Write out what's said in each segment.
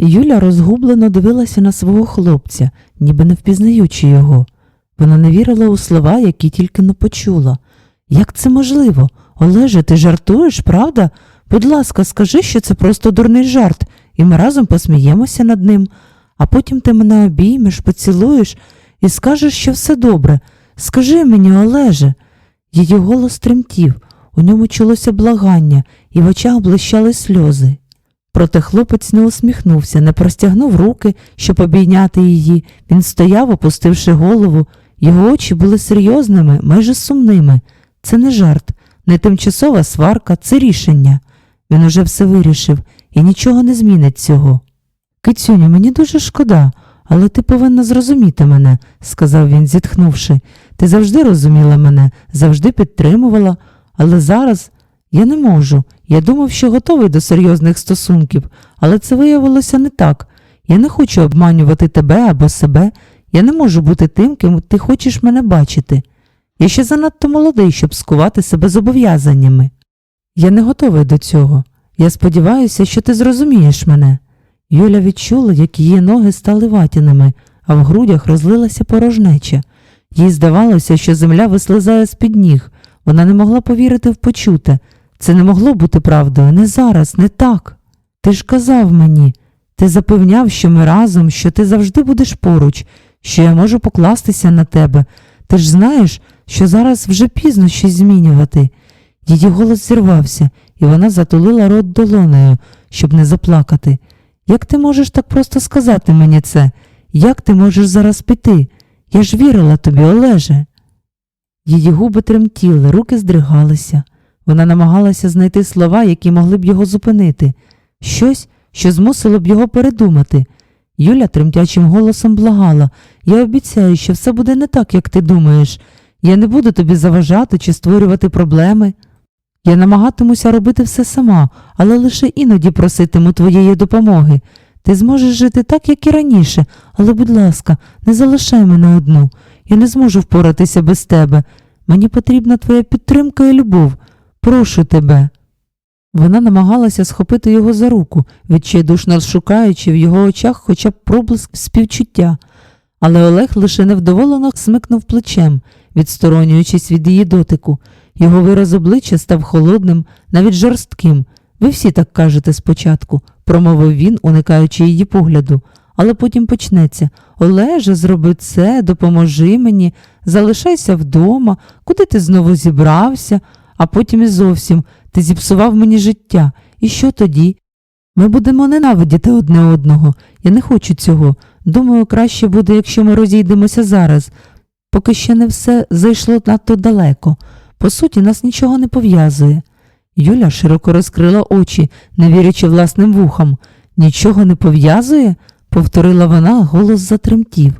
Юля розгублено дивилася на свого хлопця, ніби не впізнаючи його. Вона не вірила у слова, які тільки не почула. Як це можливо? Олеже, ти жартуєш, правда? Будь ласка, скажи, що це просто дурний жарт, і ми разом посміємося над ним, а потім ти мене обіймеш, поцілуєш і скажеш, що все добре. Скажи мені, Олеже. Її голос тремтів, у ньому чулося благання, і в очах блищали сльози. Проте хлопець не усміхнувся, не простягнув руки, щоб обійняти її. Він стояв, опустивши голову. Його очі були серйозними, майже сумними. Це не жарт, не тимчасова сварка, це рішення. Він уже все вирішив і нічого не змінить цього. Кицюню, мені дуже шкода, але ти повинна зрозуміти мене, сказав він, зітхнувши. Ти завжди розуміла мене, завжди підтримувала, але зараз я не можу. Я думав, що готовий до серйозних стосунків, але це виявилося не так. Я не хочу обманювати тебе або себе. Я не можу бути тим, ким ти хочеш мене бачити. Я ще занадто молодий, щоб скувати себе зобов'язаннями. Я не готовий до цього. Я сподіваюся, що ти зрозумієш мене. Юля відчула, як її ноги стали ватяними, а в грудях розлилася порожнеча. Їй здавалося, що земля вислизає з-під ніг. Вона не могла повірити в почуте. Це не могло бути правдою, не зараз, не так. Ти ж казав мені, ти запевняв, що ми разом, що ти завжди будеш поруч, що я можу покластися на тебе. Ти ж знаєш, що зараз вже пізно щось змінювати. Її голос зірвався, і вона затулила рот долонею, щоб не заплакати. Як ти можеш так просто сказати мені це? Як ти можеш зараз піти? Я ж вірила тобі, Олеже. Її губи тремтіли, руки здригалися. Вона намагалася знайти слова, які могли б його зупинити, щось, що змусило б його передумати. Юля тремтячим голосом благала Я обіцяю, що все буде не так, як ти думаєш. Я не буду тобі заважати чи створювати проблеми. Я намагатимуся робити все сама, але лише іноді проситиму твоєї допомоги. Ти зможеш жити так, як і раніше, але, будь ласка, не залишай мене одну. Я не зможу впоратися без тебе. Мені потрібна твоя підтримка і любов. Прошу тебе. Вона намагалася схопити його за руку, відчайдушно шукаючи в його очах хоча б проблиск співчуття. Але Олег лише невдоволено смикнув плечем, відсторонюючись від її дотику. Його вираз обличчя став холодним, навіть жорстким. Ви всі так кажете спочатку, промовив він, уникаючи її погляду. Але потім почнеться Олеже, зроби це, допоможи мені, залишайся вдома, куди ти знову зібрався, а потім і зовсім ти зіпсував мені життя. І що тоді? Ми будемо ненавидіти одне одного. Я не хочу цього. Думаю, краще буде, якщо ми розійдемося зараз, поки ще не все зайшло надто далеко. По суті, нас нічого не пов'язує. Юля широко розкрила очі, не вірячи власним вухам. Нічого не пов'язує? повторила вона, голос затремтів.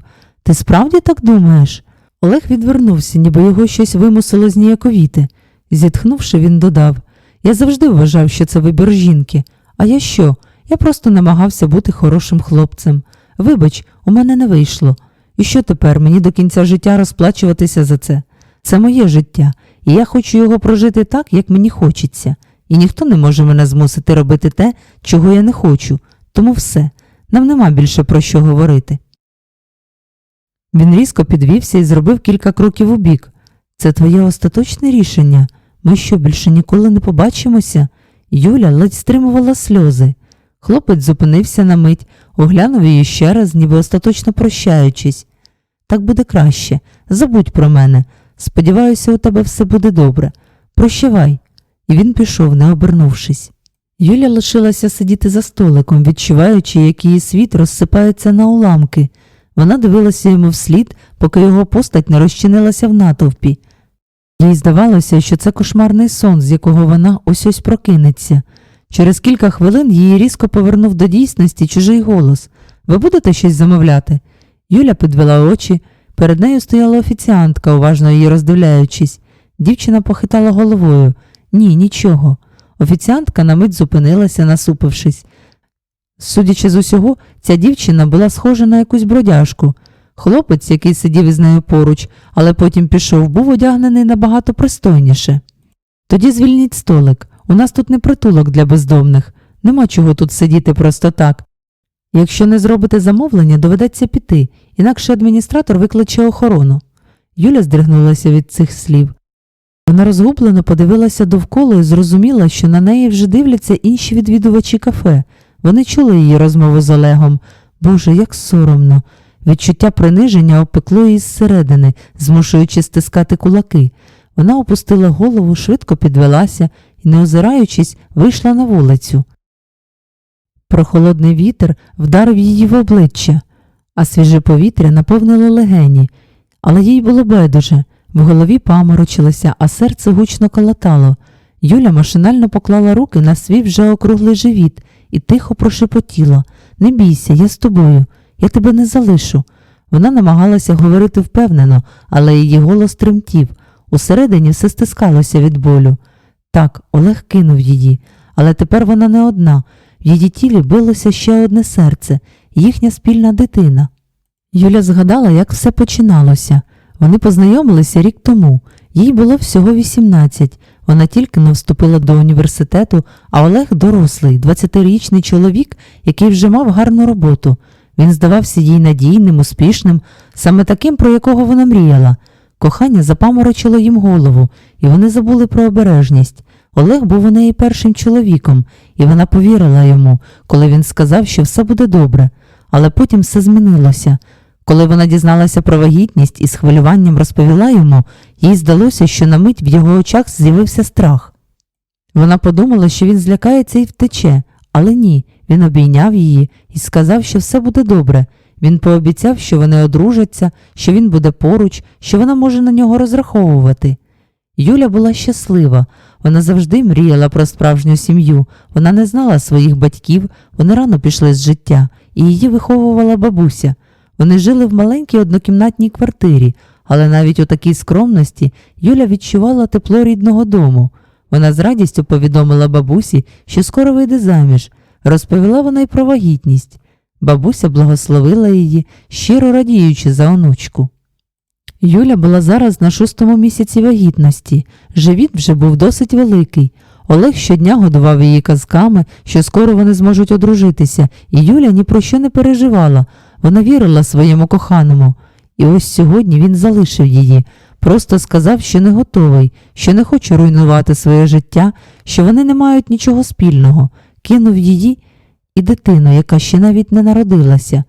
Ти справді так думаєш? Олег відвернувся, ніби його щось вимусило зніяковіти. Зітхнувши, він додав Я завжди вважав, що це вибір жінки. А я що? Я просто намагався бути хорошим хлопцем. Вибач, у мене не вийшло. І що тепер мені до кінця життя розплачуватися за це? Це моє життя, і я хочу його прожити так, як мені хочеться. І ніхто не може мене змусити робити те, чого я не хочу. Тому все, нам нема більше про що говорити. Він різко підвівся і зробив кілька кроків убік. Це твоє остаточне рішення. Ми що більше ніколи не побачимося? Юля ледь стримувала сльози. Хлопець зупинився на мить, оглянув її ще раз, ніби остаточно прощаючись. Так буде краще. Забудь про мене. Сподіваюся, у тебе все буде добре. Прощавай. І він пішов, не обернувшись. Юля лишилася сидіти за столиком, відчуваючи, як її світ розсипається на уламки. Вона дивилася йому вслід, поки його постать не розчинилася в натовпі. Їй здавалося, що це кошмарний сон, з якого вона ось ось прокинеться. Через кілька хвилин її різко повернув до дійсності чужий голос. Ви будете щось замовляти? Юля підвела очі. Перед нею стояла офіціантка, уважно її роздивляючись. Дівчина похитала головою. Ні, нічого. Офіціантка на мить зупинилася, насупившись. Судячи з усього, ця дівчина була схожа на якусь бродяжку. Хлопець, який сидів із нею поруч, але потім пішов, був одягнений набагато пристойніше. Тоді звільніть столик. У нас тут не притулок для бездомних. Нема чого тут сидіти просто так. Якщо не зробите замовлення, доведеться піти, інакше адміністратор викличе охорону. Юля здригнулася від цих слів. Вона розгублено подивилася довкола і зрозуміла, що на неї вже дивляться інші відвідувачі кафе. Вони чули її розмову з Олегом. Боже, як соромно. Відчуття приниження опекло її зсередини, змушуючи стискати кулаки. Вона опустила голову, швидко підвелася і, не озираючись, вийшла на вулицю. Прохолодний вітер вдарив її в обличчя, а свіже повітря наповнило легені, але їй було байдуже. В голові паморочилося, а серце гучно колотало. Юля машинально поклала руки на свій вже округлий живіт і тихо прошепотіла Не бійся, я з тобою, я тебе не залишу. Вона намагалася говорити впевнено, але її голос тремтів. Усередині все стискалося від болю. Так, Олег кинув її, але тепер вона не одна. В її тілі билося ще одне серце, їхня спільна дитина. Юля згадала, як все починалося. Вони познайомилися рік тому. Їй було всього 18. Вона тільки не вступила до університету, а Олег дорослий, 20-річний чоловік, який вже мав гарну роботу. Він здавався їй надійним, успішним, саме таким, про якого вона мріяла. Кохання запаморочило їм голову, і вони забули про обережність. Олег був у неї першим чоловіком, і вона повірила йому, коли він сказав, що все буде добре. Але потім все змінилося. Коли вона дізналася про вагітність і з хвилюванням розповіла йому, їй здалося, що на мить в його очах з'явився страх. Вона подумала, що він злякається і втече, але ні, він обійняв її і сказав, що все буде добре. Він пообіцяв, що вони одружаться, що він буде поруч, що вона може на нього розраховувати. Юля була щаслива, вона завжди мріяла про справжню сім'ю, вона не знала своїх батьків, вони рано пішли з життя, і її виховувала бабуся. Вони жили в маленькій однокімнатній квартирі, але навіть у такій скромності Юля відчувала тепло рідного дому. Вона з радістю повідомила бабусі, що скоро вийде заміж. Розповіла вона й про вагітність. Бабуся благословила її, щиро радіючи за онучку. Юля була зараз на шостому місяці вагітності. Живіт вже був досить великий. Олег щодня годував її казками, що скоро вони зможуть одружитися, і Юля ні про що не переживала. Вона вірила своєму коханому. І ось сьогодні він залишив її, просто сказав, що не готовий, що не хоче руйнувати своє життя, що вони не мають нічого спільного, кинув її і дитину, яка ще навіть не народилася.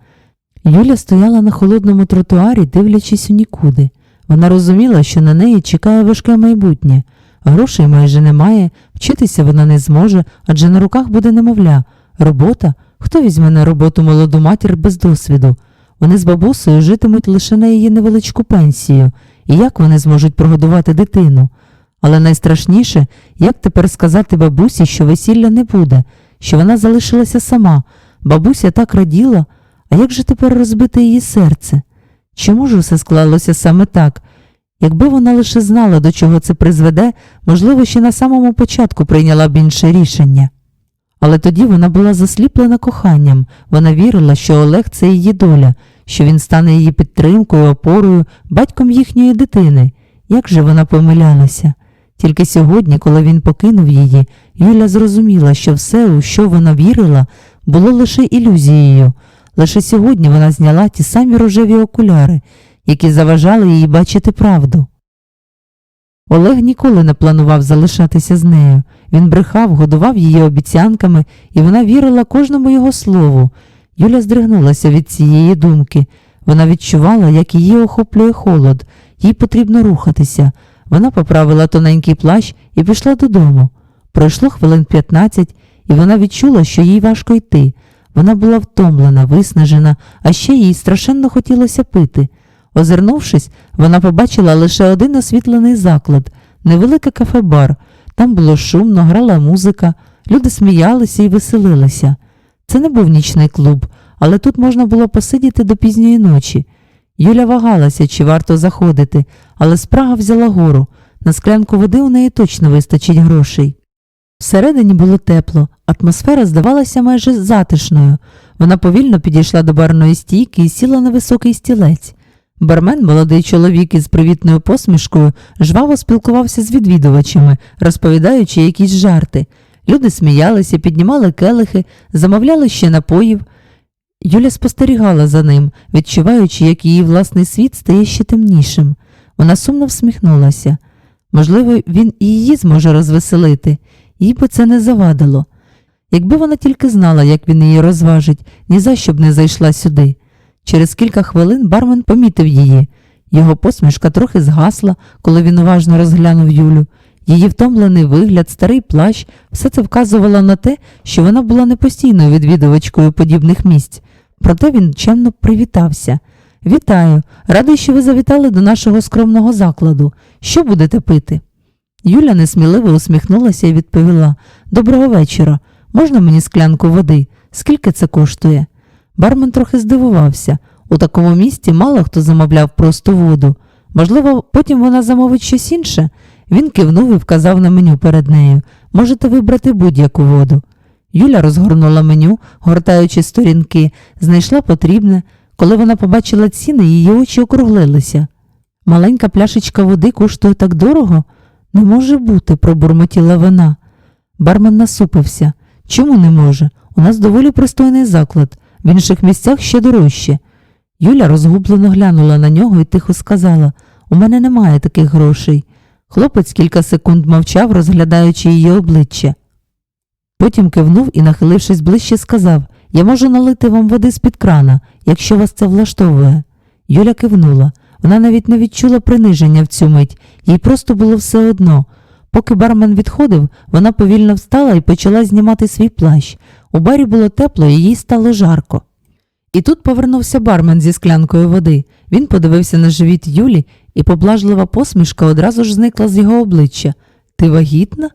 Юля стояла на холодному тротуарі, дивлячись у нікуди. Вона розуміла, що на неї чекає важке майбутнє. Грошей майже немає, вчитися вона не зможе, адже на руках буде немовля. Робота? Хто візьме на роботу молоду матір без досвіду? Вони з бабусею житимуть лише на її невеличку пенсію, і як вони зможуть прогодувати дитину? Але найстрашніше, як тепер сказати бабусі, що весілля не буде, що вона залишилася сама. Бабуся так раділа, а як же тепер розбити її серце? Чому ж усе склалося саме так? Якби вона лише знала, до чого це призведе, можливо, ще на самому початку прийняла б інше рішення. Але тоді вона була засліплена коханням, вона вірила, що Олег це її доля, що він стане її підтримкою, опорою, батьком їхньої дитини. Як же вона помилялася? Тільки сьогодні, коли він покинув її, Юля зрозуміла, що все, у що вона вірила, було лише ілюзією. Лише сьогодні вона зняла ті самі рожеві окуляри, які заважали їй бачити правду. Олег ніколи не планував залишатися з нею. Він брехав, годував її обіцянками, і вона вірила кожному його слову. Юля здригнулася від цієї думки. Вона відчувала, як її охоплює холод, їй потрібно рухатися. Вона поправила тоненький плащ і пішла додому. Пройшло хвилин 15, і вона відчула, що їй важко йти. Вона була втомлена, виснажена, а ще їй страшенно хотілося пити. Озирнувшись, вона побачила лише один освітлений заклад, невелике кафе-бар. Там було шумно, грала музика, люди сміялися і веселилися. Це не був нічний клуб, але тут можна було посидіти до пізньої ночі. Юля вагалася, чи варто заходити, але спрага взяла гору. На склянку води у неї точно вистачить грошей. Всередині було тепло, атмосфера здавалася майже затишною. Вона повільно підійшла до барної стійки і сіла на високий стілець. Бармен, молодий чоловік із привітною посмішкою, жваво спілкувався з відвідувачами, розповідаючи якісь жарти. Люди сміялися, піднімали келихи, замовляли ще напоїв. Юля спостерігала за ним, відчуваючи, як її власний світ стає ще темнішим. Вона сумно всміхнулася. Можливо, він і її зможе розвеселити, їй би це не завадило. Якби вона тільки знала, як він її розважить, ні за що б не зайшла сюди. Через кілька хвилин бармен помітив її. Його посмішка трохи згасла, коли він уважно розглянув Юлю. Її втомлений вигляд, старий плащ, все це вказувало на те, що вона була не постійною відвідувачкою подібних місць. Проте він чемно привітався. Вітаю, радий, що ви завітали до нашого скромного закладу. Що будете пити? Юля несміливо усміхнулася і відповіла Доброго вечора. Можна мені склянку води? Скільки це коштує? Бармен трохи здивувався. У такому місті мало хто замовляв просто воду. Можливо, потім вона замовить щось інше. Він кивнув і вказав на меню перед нею. Можете вибрати будь-яку воду. Юля розгорнула меню, гортаючи сторінки, знайшла потрібне. Коли вона побачила ціни, її очі округлилися. Маленька пляшечка води коштує так дорого? Не може бути, пробурмотіла вона. Бармен насупився. Чому не може? У нас доволі пристойний заклад, в інших місцях ще дорожче. Юля розгублено глянула на нього і тихо сказала У мене немає таких грошей. Хлопець кілька секунд мовчав, розглядаючи її обличчя. Потім кивнув і, нахилившись ближче, сказав Я можу налити вам води з-під крана, якщо вас це влаштовує. Юля кивнула. Вона навіть не відчула приниження в цю мить, їй просто було все одно. Поки бармен відходив, вона повільно встала і почала знімати свій плащ. У барі було тепло і їй стало жарко. І тут повернувся бармен зі склянкою води. Він подивився на живіт Юлі, і поблажлива посмішка одразу ж зникла з його обличчя. Ти вагітна?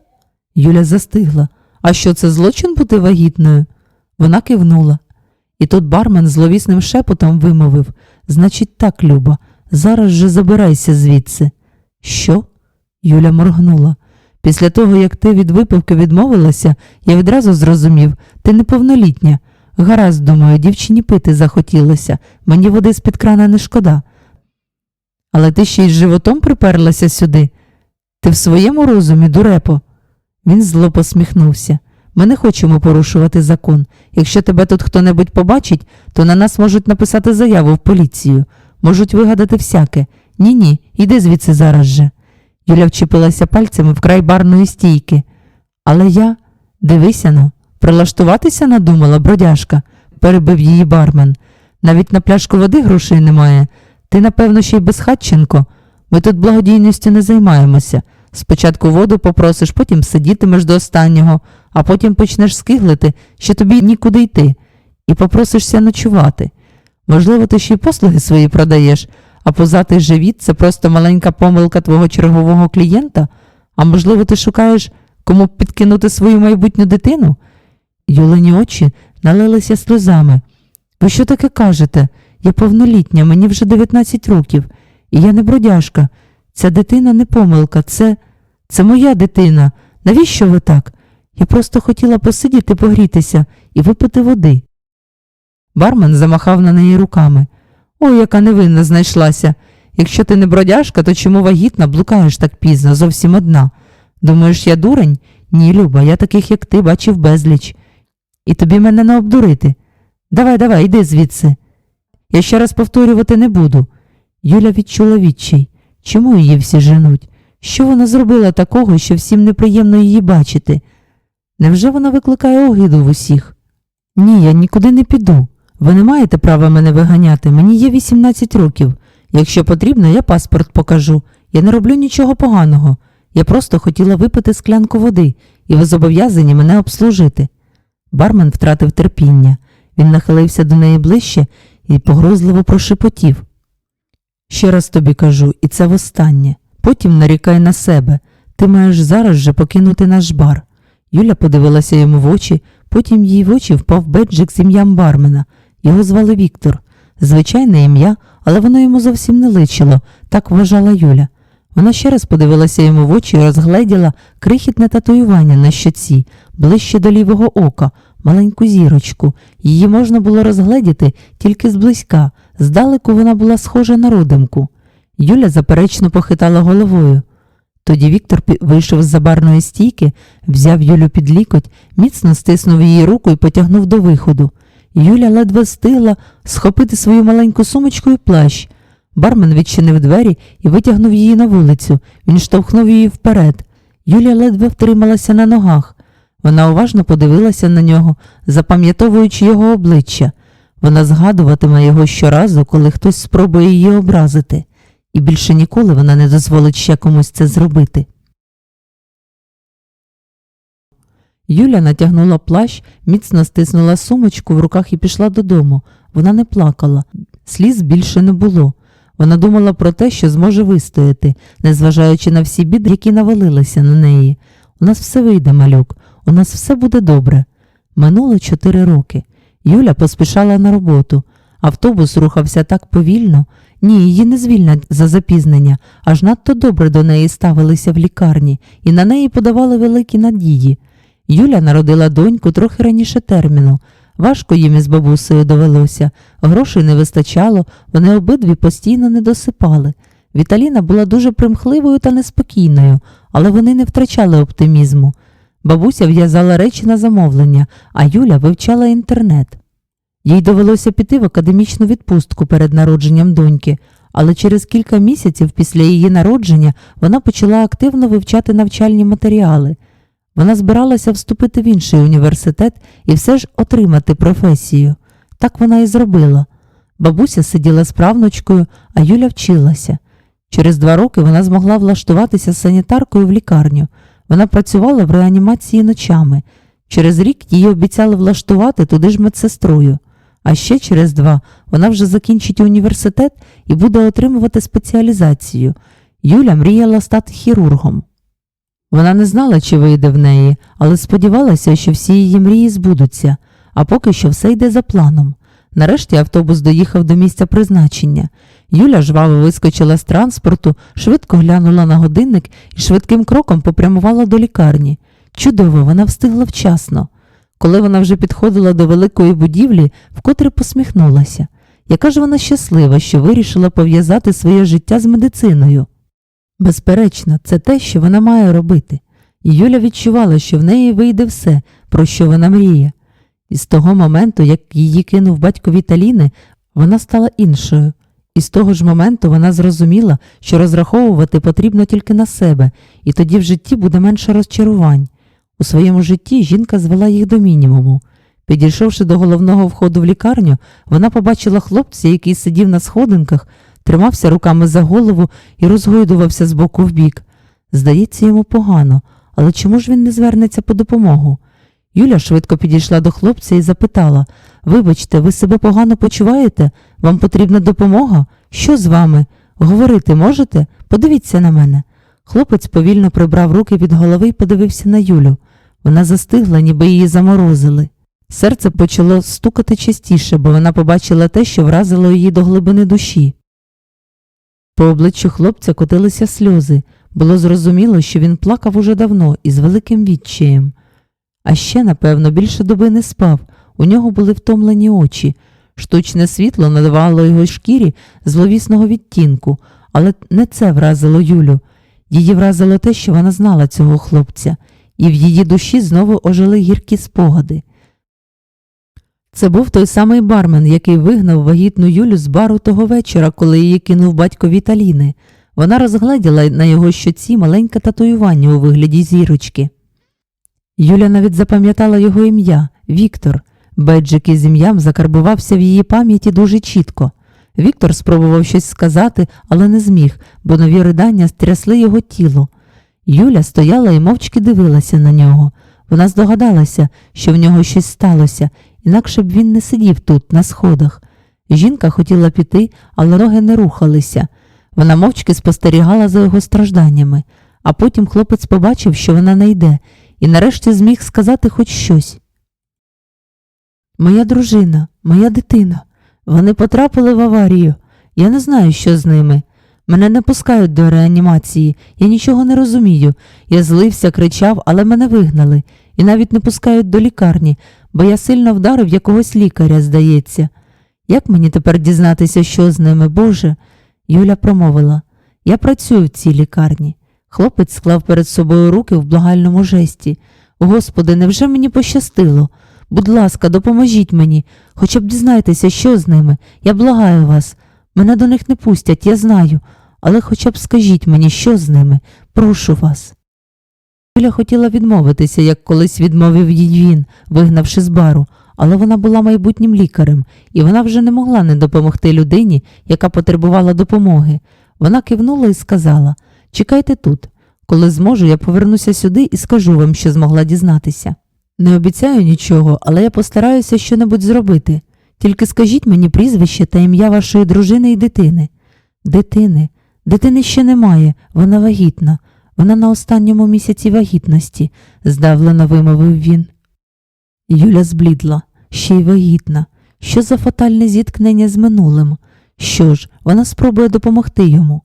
Юля застигла. А що це злочин бути вагітною? Вона кивнула. І тут бармен зловісним шепотом вимовив Значить, так, Люба, зараз же забирайся звідси. Що? Юля моргнула. Після того, як ти від випивки відмовилася, я відразу зрозумів, ти неповнолітня. Гаразд, думаю, дівчині пити захотілося, мені води з-під крана не шкода. Але ти ще й з животом приперлася сюди. Ти в своєму розумі, дурепо. Він зло посміхнувся. Ми не хочемо порушувати закон. Якщо тебе тут хто-небудь побачить, то на нас можуть написати заяву в поліцію, можуть вигадати всяке. Ні, ні, іди звідси зараз же. Юля вчепилася пальцями в край барної стійки. Але я, дивися ну, прилаштуватися надумала, бродяжка, перебив її бармен. Навіть на пляшку води грошей немає. Ти, напевно, ще й безхатченко. Ми тут благодійністю не займаємося. Спочатку воду попросиш, потім сидітимеш до останнього, а потім почнеш скиглити, що тобі нікуди йти, і попросишся ночувати. Можливо, ти ще й послуги свої продаєш, а позатий живіт це просто маленька помилка твого чергового клієнта, а можливо, ти шукаєш, кому підкинути свою майбутню дитину? Юлені очі налилися сльозами. Ви що таке кажете? Я повнолітня, мені вже 19 років, і я не бродяжка. Ця дитина не помилка, це. Це моя дитина. Навіщо ви так? Я просто хотіла посидіти, погрітися і випити води. Бармен замахав на неї руками. Ой, яка невинна знайшлася. Якщо ти не бродяжка, то чому вагітна блукаєш так пізно, зовсім одна? Думаєш, я дурень? Ні, Люба, я таких, як ти, бачив безліч. І тобі мене не обдурити. Давай, давай, йди звідси. Я ще раз повторювати не буду. Юля відчула відчай. Чому її всі женуть? Що вона зробила такого, що всім неприємно її бачити? Невже вона викликає огиду в усіх? Ні, я нікуди не піду. Ви не маєте права мене виганяти, мені є 18 років. Якщо потрібно, я паспорт покажу. Я не роблю нічого поганого. Я просто хотіла випити склянку води, і ви зобов'язані мене обслужити. Бармен втратив терпіння. Він нахилився до неї ближче і погрозливо прошепотів. Ще раз тобі кажу, і це востаннє. Потім нарікай на себе. Ти маєш зараз же покинути наш бар. Юля подивилася йому в очі, потім їй в очі впав беджик з ім'ям бармена. Його звали Віктор. Звичайне ім'я, але воно йому зовсім не личило, так вважала Юля. Вона ще раз подивилася йому в очі і розгледіла крихітне татуювання на щоці, ближче до лівого ока, маленьку зірочку. Її можна було розгледіти тільки зблизька. Здалеку вона була схожа на родимку. Юля заперечно похитала головою. Тоді Віктор вийшов з забарної стійки, взяв Юлю під лікоть, міцно стиснув її руку і потягнув до виходу. Юля ледве встигла схопити свою маленьку сумочку і плащ. Бармен відчинив двері і витягнув її на вулицю. Він штовхнув її вперед. Юля ледве втрималася на ногах. Вона уважно подивилася на нього, запам'ятовуючи його обличчя. Вона згадуватиме його щоразу, коли хтось спробує її образити, і більше ніколи вона не дозволить ще комусь це зробити. Юля натягнула плащ, міцно стиснула сумочку в руках і пішла додому. Вона не плакала, сліз більше не було. Вона думала про те, що зможе вистояти, незважаючи на всі біди, які навалилися на неї. У нас все вийде, малюк, у нас все буде добре. Минуло чотири роки. Юля поспішала на роботу. Автобус рухався так повільно. Ні, її не звільнять за запізнення, аж надто добре до неї ставилися в лікарні, і на неї подавали великі надії. Юля народила доньку трохи раніше терміну. Важко їм із бабусею довелося, грошей не вистачало, вони обидві постійно не досипали. Віталіна була дуже примхливою та неспокійною, але вони не втрачали оптимізму. Бабуся в'язала речі на замовлення, а Юля вивчала інтернет. Їй довелося піти в академічну відпустку перед народженням доньки, але через кілька місяців після її народження вона почала активно вивчати навчальні матеріали. Вона збиралася вступити в інший університет і все ж отримати професію. Так вона і зробила. Бабуся сиділа з правнучкою, а Юля вчилася. Через два роки вона змогла влаштуватися санітаркою в лікарню. Вона працювала в реанімації ночами. Через рік її обіцяли влаштувати туди ж медсестрою. А ще через два вона вже закінчить університет і буде отримувати спеціалізацію. Юля мріяла стати хірургом. Вона не знала, чи вийде в неї, але сподівалася, що всі її мрії збудуться, а поки що все йде за планом. Нарешті автобус доїхав до місця призначення. Юля жваво вискочила з транспорту, швидко глянула на годинник і швидким кроком попрямувала до лікарні. Чудово, вона встигла вчасно. Коли вона вже підходила до великої будівлі, вкотре посміхнулася. Яка ж вона щаслива, що вирішила пов'язати своє життя з медициною. Безперечно, це те, що вона має робити. І Юля відчувала, що в неї вийде все, про що вона мріє. І з того моменту, як її кинув батько Віталіни, вона стала іншою. І з того ж моменту вона зрозуміла, що розраховувати потрібно тільки на себе, і тоді в житті буде менше розчарувань. У своєму житті жінка звела їх до мінімуму. Підійшовши до головного входу в лікарню, вона побачила хлопця, який сидів на сходинках, тримався руками за голову і розгойдувався з боку в бік. Здається, йому погано, але чому ж він не звернеться по допомогу? Юля швидко підійшла до хлопця і запитала Вибачте, ви себе погано почуваєте? Вам потрібна допомога? Що з вами? Говорити можете? Подивіться на мене. Хлопець повільно прибрав руки від голови і подивився на Юлю. Вона застигла, ніби її заморозили. Серце почало стукати частіше, бо вона побачила те, що вразило її до глибини душі. По обличчю хлопця котилися сльози. Було зрозуміло, що він плакав уже давно і з великим відчаєм. А ще, напевно, більше доби не спав, у нього були втомлені очі. Штучне світло надавало його шкірі зловісного відтінку, але не це вразило Юлю. Її вразило те, що вона знала цього хлопця, і в її душі знову ожили гіркі спогади. Це був той самий бармен, який вигнав вагітну Юлю з бару того вечора, коли її кинув батько Віталіни. Вона розгледіла на його щоці маленьке татуювання у вигляді зірочки. Юля навіть запам'ятала його ім'я Віктор. Беджик із ім'ям закарбувався в її пам'яті дуже чітко. Віктор спробував щось сказати, але не зміг, бо нові ридання стрясли його тіло. Юля стояла і мовчки дивилася на нього. Вона здогадалася, що в нього щось сталося, інакше б він не сидів тут, на сходах. Жінка хотіла піти, але ноги не рухалися. Вона мовчки спостерігала за його стражданнями, а потім хлопець побачив, що вона не йде, і нарешті зміг сказати хоч щось. Моя дружина, моя дитина. Вони потрапили в аварію. Я не знаю, що з ними. Мене не пускають до реанімації, я нічого не розумію. Я злився, кричав, але мене вигнали, і навіть не пускають до лікарні, бо я сильно вдарив якогось лікаря, здається. Як мені тепер дізнатися, що з ними, Боже? Юля промовила Я працюю в цій лікарні. Хлопець склав перед собою руки в благальному жесті. Господи, невже мені пощастило? Будь ласка, допоможіть мені, хоча б дізнайтеся, що з ними. Я благаю вас. Мене до них не пустять, я знаю, але хоча б скажіть мені, що з ними. Прошу вас. Юля хотіла відмовитися, як колись відмовив їй він, вигнавши з бару, але вона була майбутнім лікарем, і вона вже не могла не допомогти людині, яка потребувала допомоги. Вона кивнула і сказала Чекайте тут. Коли зможу, я повернуся сюди і скажу вам, що змогла дізнатися. Не обіцяю нічого, але я постараюся щонебудь зробити. Тільки скажіть мені прізвище та ім'я вашої дружини і дитини. Дитини. Дитини ще немає, вона вагітна. Вона на останньому місяці вагітності, здавлено вимовив він. Юля зблідла, ще й вагітна. Що за фатальне зіткнення з минулим? Що ж, вона спробує допомогти йому.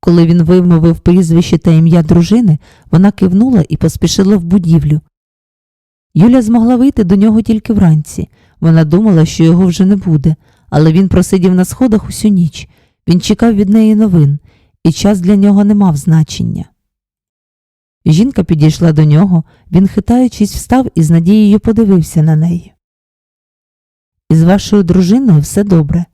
Коли він вимовив прізвище та ім'я дружини, вона кивнула і поспішила в будівлю. Юля змогла вийти до нього тільки вранці. Вона думала, що його вже не буде, але він просидів на сходах усю ніч. Він чекав від неї новин, і час для нього не мав значення. Жінка підійшла до нього, він, хитаючись, встав і з надією подивився на неї. Із вашою дружиною все добре.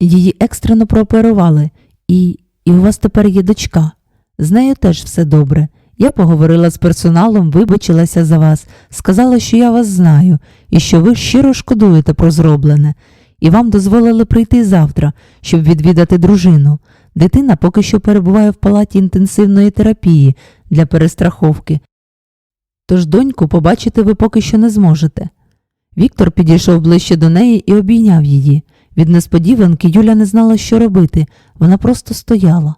Її екстрено прооперували, і, і у вас тепер є дочка. З нею теж все добре. Я поговорила з персоналом, вибачилася за вас, сказала, що я вас знаю і що ви щиро шкодуєте про зроблене, і вам дозволили прийти завтра, щоб відвідати дружину. Дитина поки що перебуває в палаті інтенсивної терапії для перестраховки. Тож доньку побачити ви поки що не зможете. Віктор підійшов ближче до неї і обійняв її. Від несподіванки Юля не знала, що робити, вона просто стояла.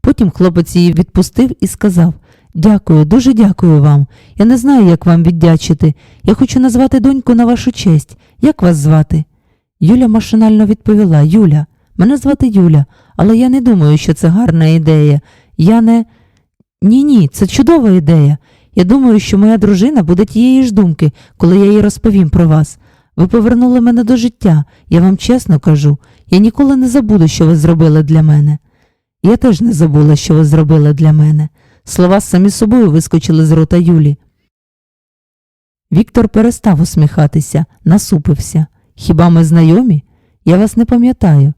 Потім хлопець її відпустив і сказав Дякую, дуже дякую вам. Я не знаю, як вам віддячити. Я хочу назвати доньку на вашу честь. Як вас звати? Юля машинально відповіла Юля, мене звати Юля, але я не думаю, що це гарна ідея. Я не. Ні, ні, це чудова ідея. Я думаю, що моя дружина буде тієї ж думки, коли я їй розповім про вас. Ви повернули мене до життя, я вам чесно кажу, я ніколи не забуду, що ви зробили для мене. Я теж не забула, що ви зробили для мене. Слова самі собою вискочили з рота Юлі. Віктор перестав усміхатися, насупився. Хіба ми знайомі? Я вас не пам'ятаю.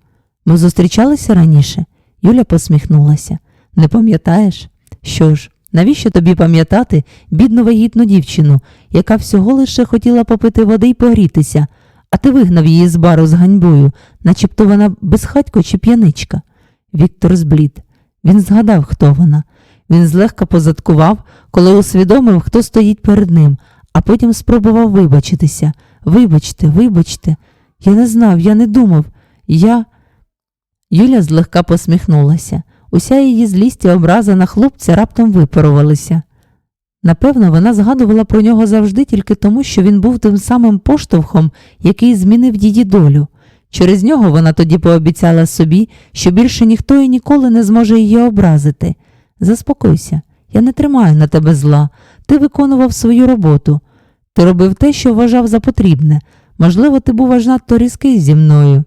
Ми зустрічалися раніше? Юля посміхнулася. Не пам'ятаєш? Що ж, навіщо тобі пам'ятати бідну вагітну дівчину, яка всього лише хотіла попити води й погрітися, а ти вигнав її з бару з ганьбою, начебто вона безхатько чи п'яничка. Віктор зблід. Він згадав, хто вона. Він злегка позадкував, коли усвідомив, хто стоїть перед ним, а потім спробував вибачитися. Вибачте, вибачте, я не знав, я не думав. Я. Юля злегка посміхнулася. Уся її злість і образа на хлопця раптом випарувалися. Напевно, вона згадувала про нього завжди тільки тому, що він був тим самим поштовхом, який змінив її долю. Через нього вона тоді пообіцяла собі, що більше ніхто і ніколи не зможе її образити. Заспокойся, я не тримаю на тебе зла. Ти виконував свою роботу. Ти робив те, що вважав за потрібне. Можливо, ти був аж надто різкий зі мною.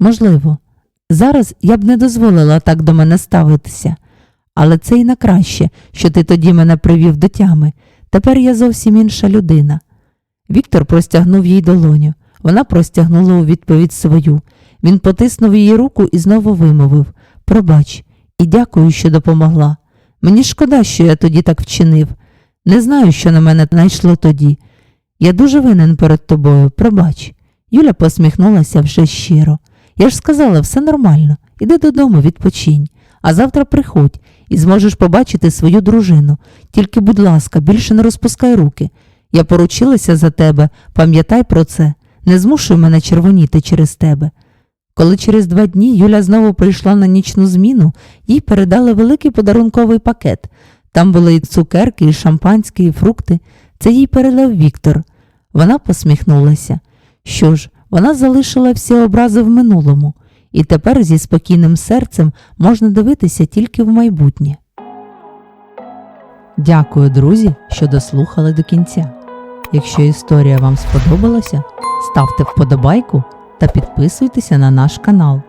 Можливо, зараз я б не дозволила так до мене ставитися, але це й на краще, що ти тоді мене привів до тями. Тепер я зовсім інша людина. Віктор простягнув їй долоню. Вона простягнула у відповідь свою. Він потиснув її руку і знову вимовив Пробач, і дякую, що допомогла. Мені шкода, що я тоді так вчинив. Не знаю, що на мене найшло тоді. Я дуже винен перед тобою, пробач. Юля посміхнулася вже щиро. Я ж сказала, все нормально. Іди додому, відпочинь, а завтра приходь і зможеш побачити свою дружину. Тільки, будь ласка, більше не розпускай руки. Я поручилася за тебе, пам'ятай про це, не змушуй мене червоніти через тебе. Коли через два дні Юля знову прийшла на нічну зміну, їй передали великий подарунковий пакет. Там були і цукерки, і шампанське, і фрукти. Це їй передав Віктор. Вона посміхнулася. Що ж, вона залишила всі образи в минулому, і тепер зі спокійним серцем можна дивитися тільки в майбутнє. Дякую, друзі, що дослухали до кінця. Якщо історія вам сподобалася, ставте вподобайку та підписуйтеся на наш канал.